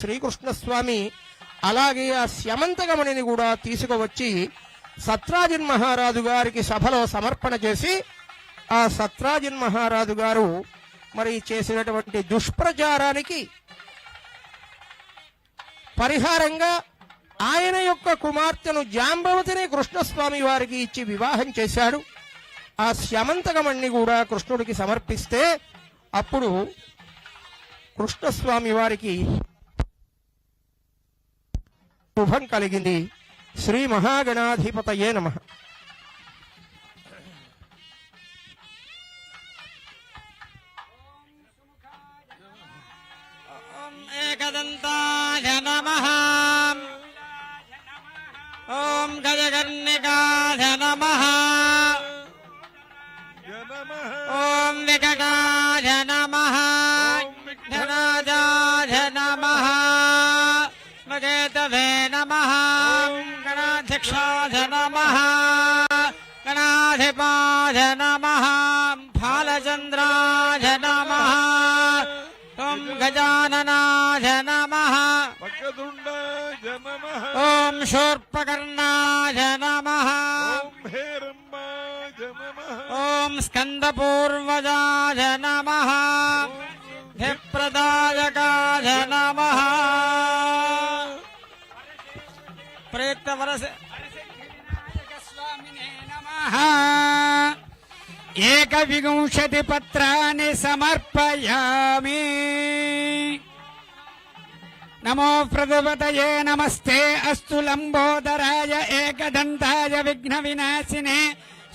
శ్రీకృష్ణస్వామి అలాగే ఆ స్యమంతగమణిని కూడా తీసుకువచ్చి సత్రాజిన్ మహారాజు గారికి సభలో సమర్పణ చేసి ఆ సత్రాజిన్ మహారాజు గారు మరి చేసినటువంటి దుష్ప్రచారానికి పరిహారంగా ఆయన యొక్క కుమార్తెను జాంబవతిని కృష్ణస్వామి వారికి ఇచ్చి వివాహం చేశాడు. ఆ స్యమంతకమణ్ణి కూడా కృష్ణుడికి సమర్పిస్తే అప్పుడు కృష్ణస్వామి వారికి శుభం కలిగింది. శ్రీ మహాగణాధిపతయే నమ. वृक्षाध नम। गणाधिपाध नम फालचंद्राध नम। ओं गजाननाध नमः। ॐ शूर्पकर्णाध ओं स्कंदपूर्वजाध नम नमः। धिप्रदायकाय नमः। प्रयुक्तवरसे ఏక ఏకవింశతి పత్రాన్ని సమర్పయామి నమో ప్రజపతయే నమస్తే అస్తు లంబోదరాయ ఏకదంతాయ విఘ్న వినాశినే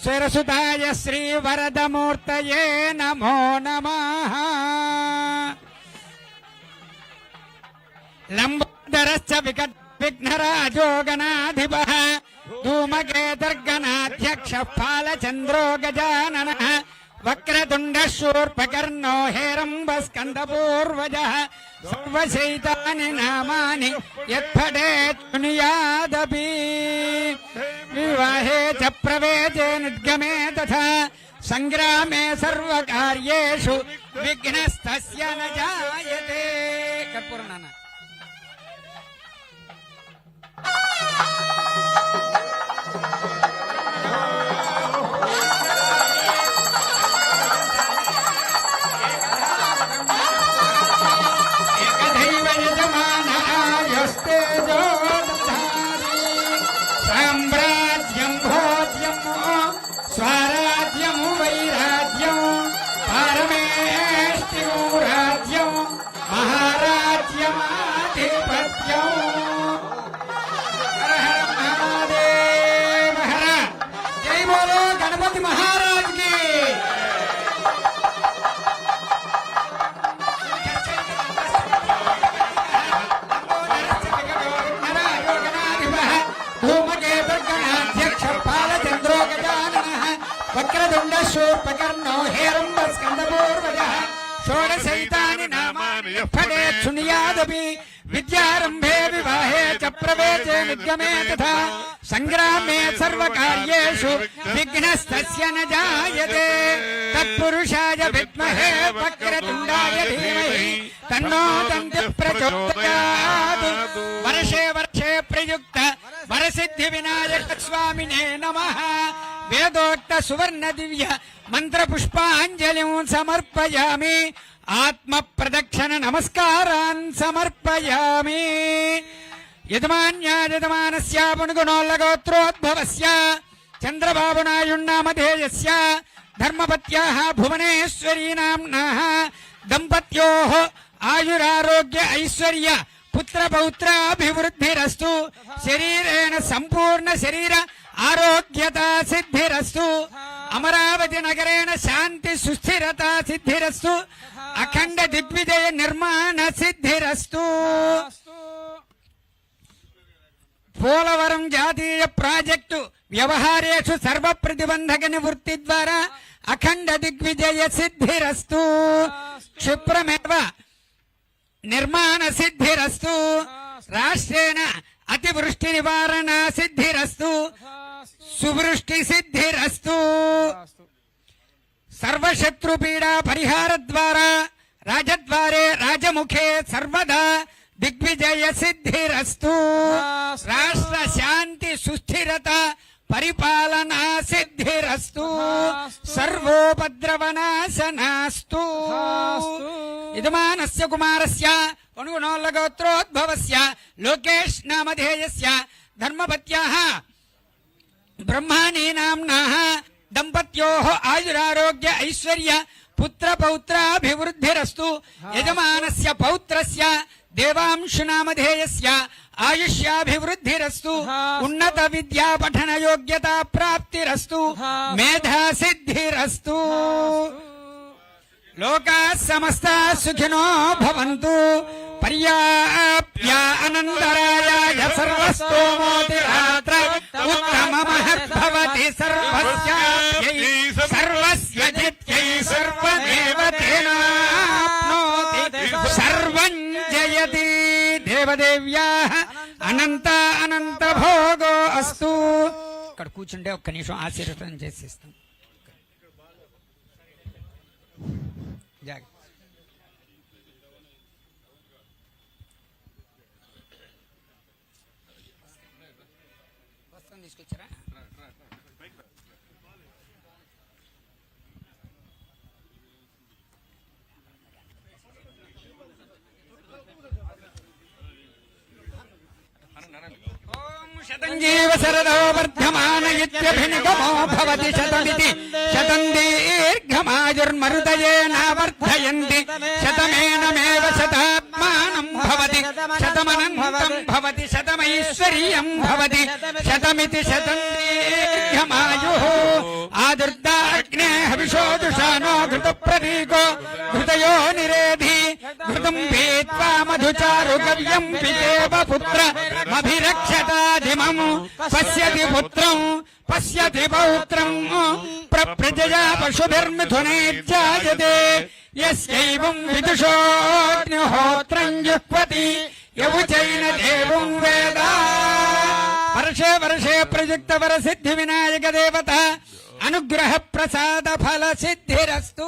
స్వరసుతాయ శ్రీ వరదమూర్తయే నమో నమ లంబోదరశ్చ వికట్ విఘ్నరాజోగనాధిప धूमकेतर्गणाध्यक्षः फालचन्द्रो गजाननः वक्रतुण्डः शूर्पकर्णो हेरम्बस्कन्दपूर्वजः सर्वशैतानि नामानि यत्फटेत् विवाहे च प्रवेशे निर्गमे तथा सङ्ग्रामे सर्वकार्येषु विघ्नस्तस्य न जायते। कर्पूरनाना శూర్పకర్ణో హేరంబ స్కందపూర్వజ షోడశైతాని నామాని ఫడే శృణుయాదపి విద్యారంభే వివాహే చ ప్రవేశే నిర్గమే తథా. సంగ్రామే సర్వకార్యేషు విఘ్నస్తస్య న జాయతే. తత్పురుషాయ విద్మహే వక్రతుండాయ ధీమహి. తన్నో దంతి ప్రచోదయాత్. వర్షే వర్షే ప్రయుక్త వరసిద్ధి వినాయక స్వామినే నమ. వేదోక్త సువర్ణ దివ్య మంత్ర పుష్పాంజలిం సమర్పయామి. ఆత్మ ప్రదక్షిణ నమస్కారాన్ సమర్పయామి. యజమాన్యాయజమానస్య పుణుగుణోల్లగోత్రోద్భవస్య చంద్రబాబునాయుణ్ణామధేయస్య ధర్మపత్యాః భువనేశ్వరీ నామ్నాః దంపత్యోః ఆయురారోగ్య ఐశ్వర్య పుత్ర పౌత్రాభివృద్ధిరస్తు శరీరేణ సంపూర్ణ శరీర ఆరోగ్యత సిద్ధిరస్తు అమరావతి నగరేణ శాంతి సుస్థిరత సిద్ధిరస్తు అఖండ దిగ్విజయ నిర్మాణ సిద్ధిరస్తు. పోలవరం జాతీయ ప్రాజెక్టు వ్యవహారేషు సర్వ ప్రతిబంధక నివృత్తి ద్వారా అఖండ దిగ్విజయ సిద్ధిరస్తు. క్షిప్రమేవ నిర్మాణ సిద్ధిరస్తు. రాష్ట్రేణ అతివృష్టి నివారణ సిద్ధిరస్తు. సువృష్టి సిద్ధిరస్తు. సర్వశత్రుపీడా పరిహార ద్వారా రాజద్వారే రాజముఖే సర్వదా దిగ్విజయ సిద్ధిరస్తు. రాష్ట్ర శాంతి సుస్థిరత పరిపాలనా సిద్ధిరస్తు. సర్వోపద్రవనాశనాస్తు. యజమానస్య కుమారస్య అనుగుణోల్లగోత్రోద్భవస్య లోకేష్ నామధేయస్య ధర్మపత్యాః బ్రహ్మాణీ నామ్నాః దంపత్యోః ఆయురారోగ్య ఐశ్వర్య పుత్ర పౌత్రాభివృద్ధిరస్తు యజమానస్య పౌత్రస్య దేవాంశునామధేయస్య ఆయుష్యాభివృద్ధిరస్తు ఉన్నత విద్యా పఠన యోగ్యతా ప్రాప్తిరస్తు మేధా సిద్ధిరస్తు లోకా సమస్త సుఖినో భవంతు. పర్యాప్య అనంతరాయ సర్వస్తోమోతి రాత్ర ఉత్తమ మహద్భవతి సర్వస్యాప్యై. దేవదేవ్యా అనంత అనంత భోగో అస్తు. ఇక్కడ కూర్చుంటే ఒక్క నిమిషం ఆశీర్వదం చేసేస్తాం. శతం జీవ శరదో వర్ధమాన ఇత్యభినిగమో భవతి శతమితి. శతం దీర్ఘమాయుర్మరుదయేన వర్ధయంతి శతమేనమేవ శతాత్మానం భవతి. శతమనంతం భవతి. శతమైశ్వర్యం భవతి. శతమితి శతం దీర్ఘమాయు ఆదుర్దాగ్నే హవిషోదుషానో ఘృత ప్రతీకో ఘృతయో నిరేధి. ఘృతం పీత్వా మధుచారు గవ్యం పితేవ పుత్ర అభిరక్షతాధిమం పశ్యతి పుత్రం పశ్యతి పౌత్రం ప్రజయా పశుభిర్మిథునేర్జాయతే యస్యైవం విదుషోగ్నిహోత్రం జుహ్వతి యవుచైన దేవం వేద వర్షే వర్షే ప్రయుక్త వర సిద్ధి వినాయక దేవత అనుగ్రహ ప్రసాద ఫల సిద్ధిరస్తు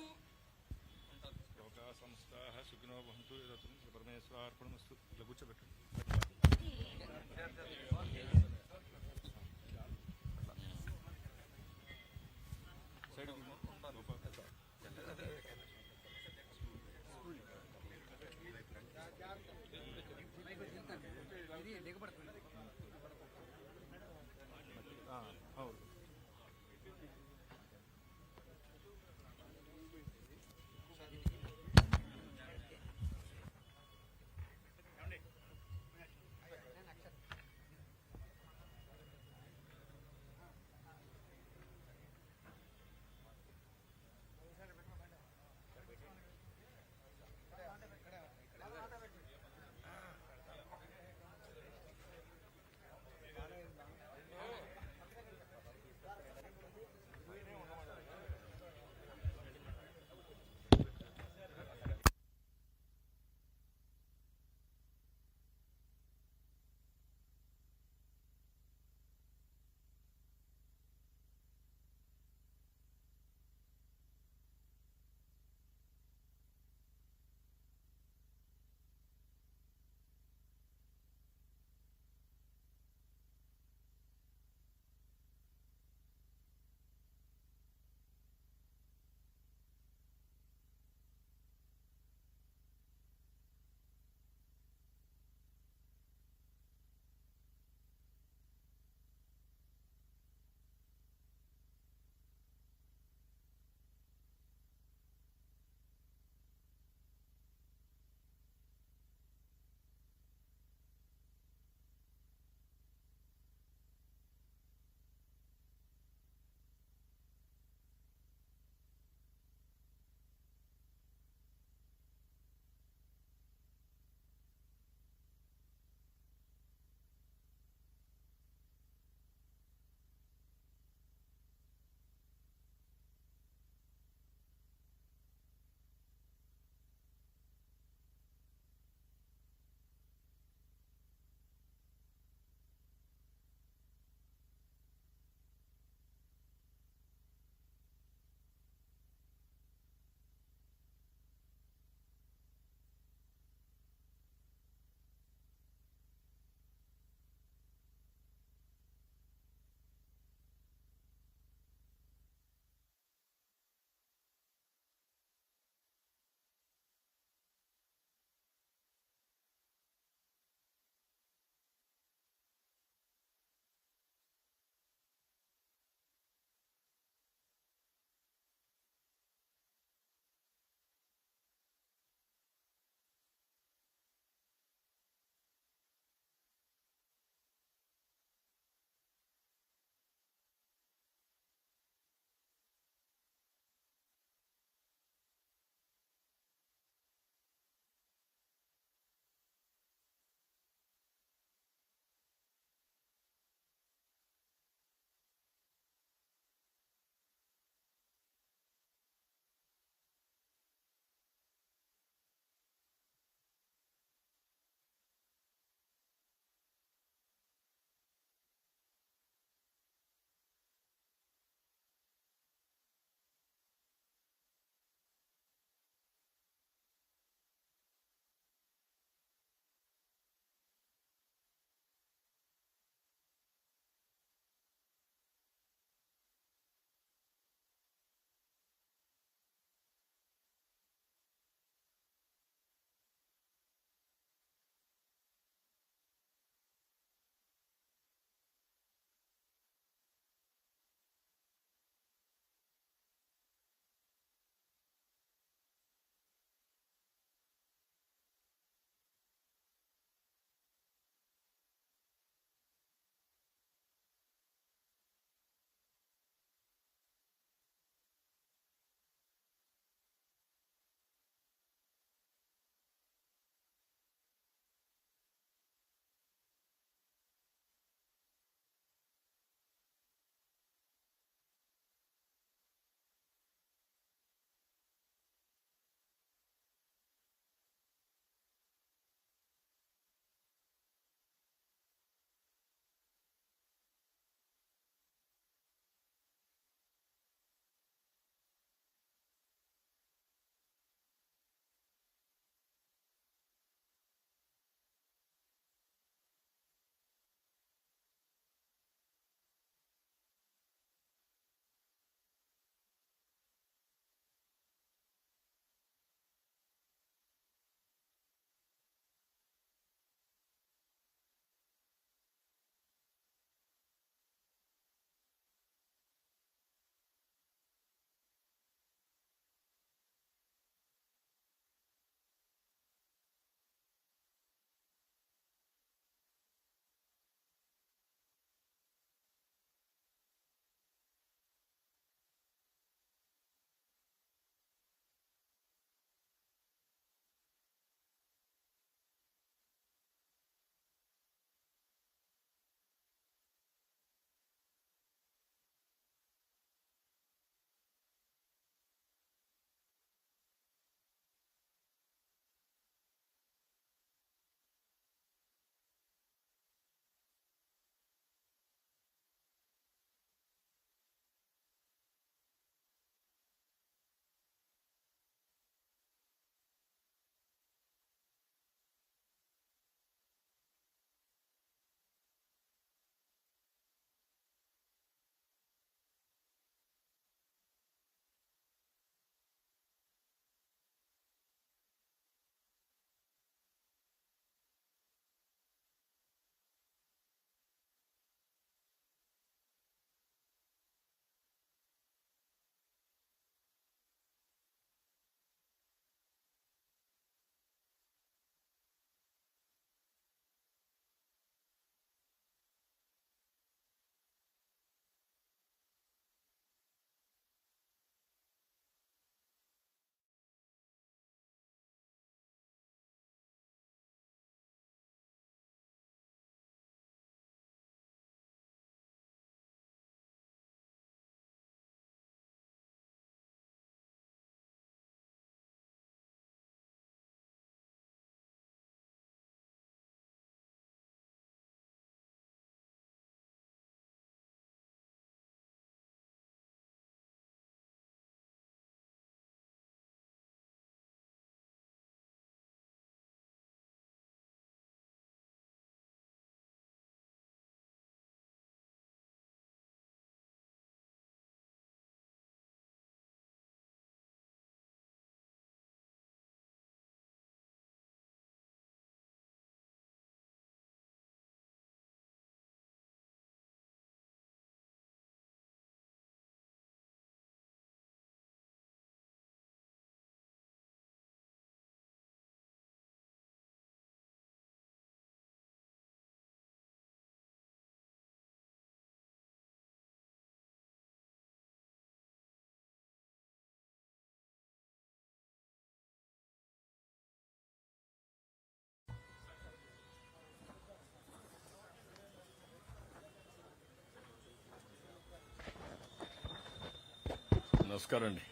నమస్కారం అండి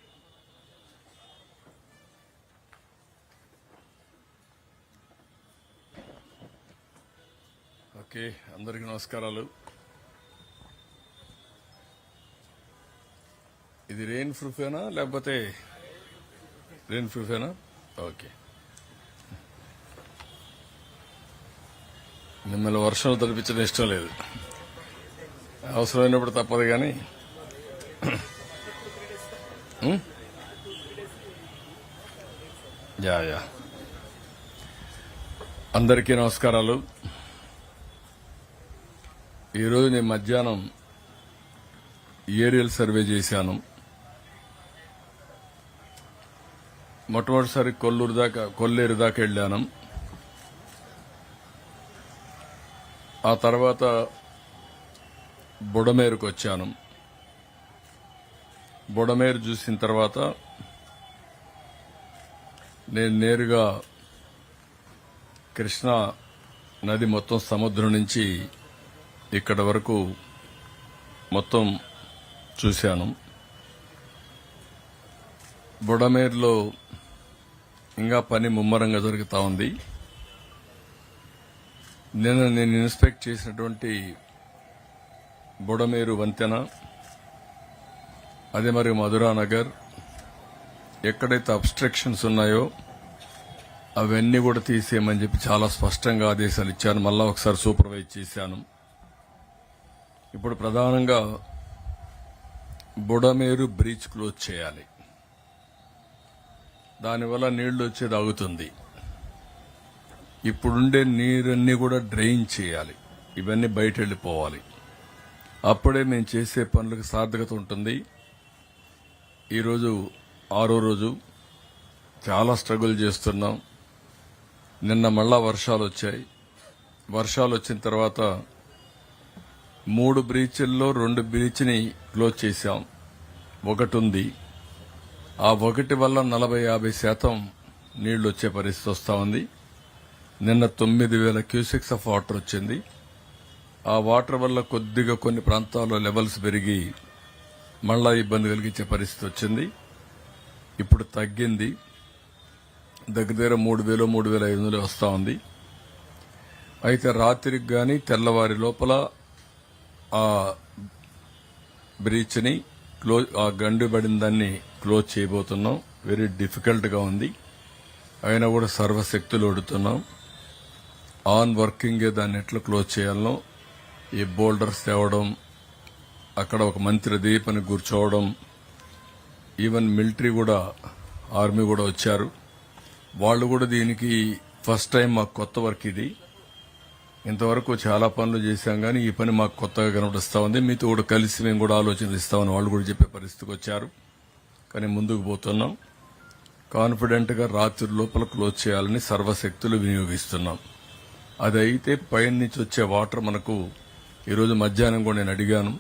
ఓకే అందరికీ నమస్కారాలు. ఇది రెయిన్ ప్రూఫేనా లేకపోతే రెయిన్ ప్రూఫేనా ఓకే. మిమ్మల్ని వర్షం తడిపించడం ఇష్టం లేదు. అవసరమైనప్పుడు తప్పదు కానీ యా యా. అందరికీ నమస్కారాలు. ఈరోజు నేను మధ్యాహ్నం ఏరియల్ సర్వే చేశాను. మొట్టమొదటిసారి కొల్లూరు దాకా కొల్లేరు దాకా వెళ్ళాను. ఆ తర్వాత బుడమేరుకు వచ్చాను. బుడమేరు చూసిన తర్వాత నేను నేరుగా కృష్ణా నది మొత్తం సముద్రం నుంచి ఇక్కడ వరకు మొత్తం చూశాను. బుడమేరులో ఇంకా పని ముమ్మరంగా జరుగుతూ ఉంది. నిన్న నేను ఇన్స్పెక్ట్ చేసినటువంటి బుడమేరు వంతెన అదే మరి మధురా నగర్ ఎక్కడైతే అబ్స్ట్రక్షన్స్ ఉన్నాయో అవన్నీ కూడా తీసేయమని చెప్పి చాలా స్పష్టంగా ఆదేశాలు ఇచ్చాను మళ్ళా ఒకసారి సూపర్వైజ్ చేశాను. ఇప్పుడు ప్రధానంగా బుడమేరు బ్రీచ్ క్లోజ్ చేయాలి. దానివల్ల నీళ్ళు వచ్చేది ఆగుతుంది ఇప్పుడుండే నీరన్నీ కూడా డ్రైన్ చేయాలి. ఇవన్నీ బయట వెళ్ళిపోవాలి అప్పుడే మేము చేసే పనులకు సార్థకత ఉంటుంది. ఈరోజు ఆరో రోజు చాలా స్ట్రగుల్ చేస్తున్నాం. నిన్న మళ్ళా వర్షాలు వచ్చాయి. వర్షాలు వచ్చిన తర్వాత మూడు బ్రీచ్ల్లో రెండు బ్రీచ్ని క్లోజ్ చేశాం. ఒకటి ఉంది ఆ ఒకటి వల్ల నలభై యాభై శాతం నీళ్ళు వచ్చే పరిస్థితి వస్తూ ఉంది. నిన్న తొమ్మిది వేల క్యూసెక్స్ ఆఫ్ వాటర్ వచ్చింది. ఆ వాటర్ వల్ల కొద్దిగా కొన్ని ప్రాంతాల్లో లెవెల్స్ పెరిగి మళ్ళా ఇబ్బంది కలిగించే పరిస్థితి వచ్చింది. ఇప్పుడు తగ్గింది. దగ్గర దగ్గర మూడు వేలు మూడు వేల ఐదు వందలు వస్తూ ఉంది. అయితే రాత్రికి కానీ తెల్లవారి లోపల ఆ బ్రీచ్ని క్లోజ్ ఆ గండి పడిన దాన్ని క్లోజ్ చేయబోతున్నాం. వెరీ డిఫికల్ట్గా ఉంది. అయినా కూడా సర్వశక్తులు ఒడుతున్నాం. ఆన్ వర్కింగ్ దాన్ని ఎట్లా క్లోజ్ చేయాలనో ఈ బోల్డర్స్ తేవడం అక్కడ ఒక మంత్రి దీపని కూర్చోవడం ఈవెన్ మిలిటరీ కూడా ఆర్మీ కూడా వచ్చారు. వాళ్ళు కూడా దీనికి ఫస్ట్ టైం మాకు కొత్త వర్క్ ఇది. ఇంతవరకు చాలా పనులు చేశాం కానీ ఈ పని మాకు కొత్తగా కనబడిస్తూ ఉంది. మీతో కూడా కలిసి మేము కూడా ఆలోచనలు ఇస్తామని వాళ్ళు కూడా చెప్పే పరిస్థితికి వచ్చారు. కానీ ముందుకు పోతున్నాం. కాన్ఫిడెంట్గా రాత్రి లోపల క్లోజ్ చేయాలని సర్వశక్తులు వినియోగిస్తున్నాం. అది అయితే పైన నుంచి వచ్చే వాటర్ మనకు ఈరోజు మధ్యాహ్నం కూడా నేను అడిగాను.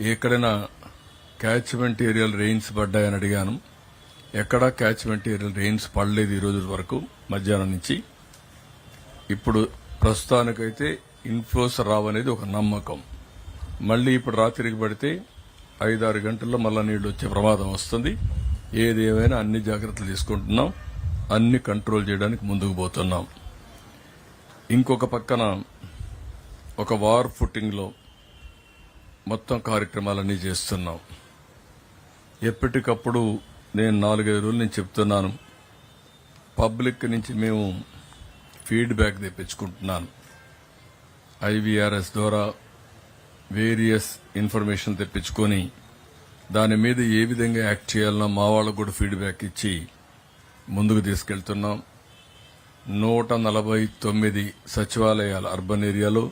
ఎక్కడైనా క్యాచ్మెంట్ ఏరియాలు రెయిన్స్ పడ్డాయని అడిగాను. ఎక్కడా క్యాచ్మెంట్ ఏరియాలు రెయిన్స్ పడలేదు ఈ రోజు వరకు మధ్యాహ్నం నుంచి. ఇప్పుడు ప్రస్తుతానికైతే ఇన్ఫ్లోస్ రావనేది ఒక నమ్మకం. మళ్ళీ ఇప్పుడు రాత్రికి పడితే ఐదారు గంటల్లో మళ్ళీ నీళ్ళు వచ్చే ప్రమాదం వస్తుంది. ఏది ఏమైనా అన్ని జాగ్రత్తలు తీసుకుంటున్నాం. అన్ని కంట్రోల్ చేయడానికి ముందుకు పోతున్నాం. ఇంకొక పక్కన ఒక వార్ ఫుట్టింగ్లో మొత్తం కార్యక్రమాలన్నీ చేస్తున్నాం. ఎప్పటికప్పుడు నేను నాలుగైదు రోజులు నేను చెప్తున్నాను. పబ్లిక్ నుంచి మేము ఫీడ్బ్యాక్ తెప్పించుకుంటున్నాను. ఐవీఆర్ఎస్ ద్వారా వేరియస్ ఇన్ఫర్మేషన్ తెప్పించుకొని దాని మీద ఏ విధంగా యాక్ట్ చేయాలన్నా మా వాళ్ళకు కూడా ఫీడ్బ్యాక్ ఇచ్చి ముందుకు తీసుకెళ్తున్నాం. నూట నలభై తొమ్మిది సచివాలయాలు అర్బన్ ఏరియాలో